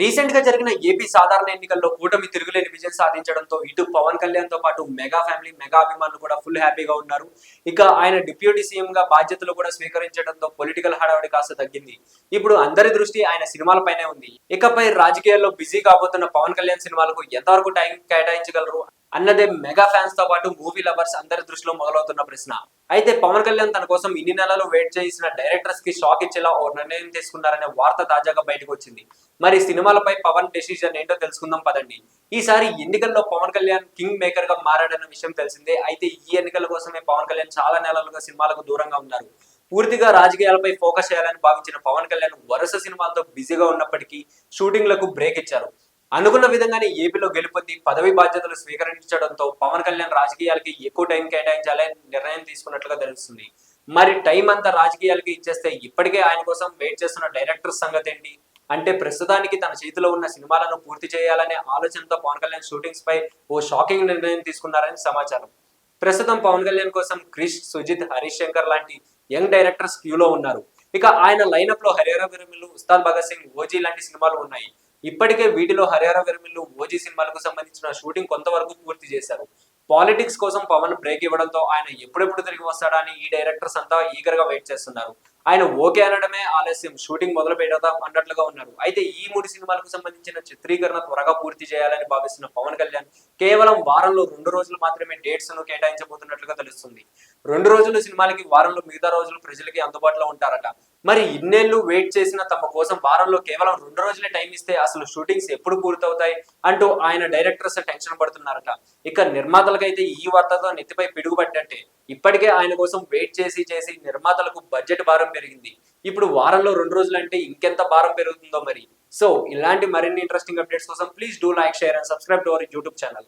రీసెంట్గా జరిగిన ఏపీ సాధారణ ఎన్నికల్లో కూటమి తిరుగులేని విజయం సాధించడంతో ఇటు పవన్ కళ్యాణ్తో పాటు మెగా ఫ్యామిలీ మెగా అభిమానులు కూడా ఫుల్ హ్యాపీగా ఉన్నారు. ఇక ఆయన డిప్యూటీ సీఎం గా బాధ్యతలు కూడా స్వీకరించడంతో పొలిటికల్ హడావిడి కాస్త తగ్గింది. ఇప్పుడు అందరి దృష్టి ఆయన సినిమాలపైనే ఉంది. ఇకపై రాజకీయాల్లో బిజీ కాబోతున్న పవన్ కళ్యాణ్ సినిమాలకు ఎంతవరకు టైం కేటాయించగలరు? అన్నదే మెగా ఫ్యాన్స్తో పాటు మూవీ లవర్స్ అందరి దృష్టిలో మొదలవుతున్న ప్రశ్న. అయితే పవన్ కళ్యాణ్ తన కోసం ఇన్ని నెలలు వెయిట్ చేసిన డైరెక్టర్స్కి షాక్ ఇచ్చేలా ఓ నిర్ణయం తీసుకున్నారనే వార్త తాజాగా బయటకు వచ్చింది. మరి సినిమాలపై పవన్ డెసిజన్ ఏంటో తెలుసుకుందాం పదండి. ఈసారి ఎన్నికల్లో పవన్ కళ్యాణ్ కింగ్ మేకర్గా మారాడన్న విషయం తెలిసిందే. అయితే ఈ ఎన్నికల కోసమే పవన్ కళ్యాణ్ చాలా నెలలుగా సినిమాలకు దూరంగా ఉన్నారు. పూర్తిగా రాజకీయాలపై ఫోకస్ చేయాలని భావించిన పవన్ కళ్యాణ్ వరుస సినిమాలతో బిజీగా ఉన్నప్పటికీ షూటింగ్లకు బ్రేక్ ఇచ్చారు. అనుకున్న విధంగానే ఏపీలో గెలుపొంది పదవి బాధ్యతలు స్వీకరించడంతో పవన్ కళ్యాణ్ రాజకీయాలకి ఎక్కువ టైం కేటాయించాలని నిర్ణయం తీసుకున్నట్లుగా తెలుస్తుంది. మరి టైం అంతా రాజకీయాలకి ఇచ్చేస్తే ఇప్పటికే ఆయన కోసం వెయిట్ చేస్తున్న డైరెక్టర్ సంగతి ఏంటి? అంటే ప్రస్తుతానికి తన చేతిలో ఉన్న సినిమాలను పూర్తి చేయాలనే ఆలోచనతో పవన్ కళ్యాణ్ షూటింగ్స్ పై ఓ షాకింగ్ నిర్ణయం తీసుకున్నారని సమాచారం. ప్రస్తుతం పవన్ కళ్యాణ్ కోసం క్రిష్ సుజిత్ హరీష్ శంకర్ లాంటి యంగ్ డైరెక్టర్స్ క్యూలో ఉన్నారు. ఇక ఆయన లైనప్లో హరిహర విరమిలు ఉస్తాద్ భగత్ సింగ్ ఓజీ లాంటి సినిమాలు ఉన్నాయి. ఇప్పటికే వీటిలో హరిహర విరమిల్లు ఓజీ సినిమాలకు సంబంధించిన షూటింగ్ కొంతవరకు పూర్తి చేశారు. పాలిటిక్స్ కోసం పవన్ బ్రేక్ ఇవ్వడంతో ఆయన ఎప్పుడెప్పుడు తిరిగి వస్తాడా అని ఈ డైరెక్టర్స్ అంతా ఈగర్గా వెయిట్ చేస్తున్నారు. ఆయన ఓకే అనడమే ఆలస్యం. షూటింగ్ మొదలు పెడదాం అన్నట్లుగా ఉన్నారు. అయితే ఈ మూడు సినిమాలకు సంబంధించిన చిత్రీకరణ త్వరగా పూర్తి చేయాలని భావిస్తున్న పవన్ కళ్యాణ్ కేవలం వారంలో రెండు రోజులు మాత్రమే డేట్స్ను కేటాయించబోతున్నట్లుగా తెలుస్తుంది. రెండు రోజులు సినిమాలకి వారంలో మిగతా రోజులు ప్రజలకి అందుబాటులో ఉంటారట. మరి ఇన్నేళ్ళు వెయిట్ చేసిన తమ కోసం వారంలో కేవలం రెండు రోజులే టైం ఇస్తే అసలు షూటింగ్స్ ఎప్పుడు పూర్తవుతాయి? అంటూ ఆయన డైరెక్టర్స్ టెన్షన్ పడుతున్నారట. ఇక నిర్మాతలకైతే ఈ వార్తతో నెత్తిపై పిడుగుపడ్డట్టే ఇప్పటికే ఆయన కోసం వెయిట్ చేసి చేసి నిర్మాతలకు బడ్జెట్ భారం పెరిగింది. ఇప్పుడు వారంలో రెండు రోజులు అంటే ఇంకెంత భారం పెరుగుతుందో మరి. సో ఇలాంటి మరిన్ని ఇంట్రెస్టింగ్ అప్డేట్స్ కోసం please do like share and subscribe to our YouTube channel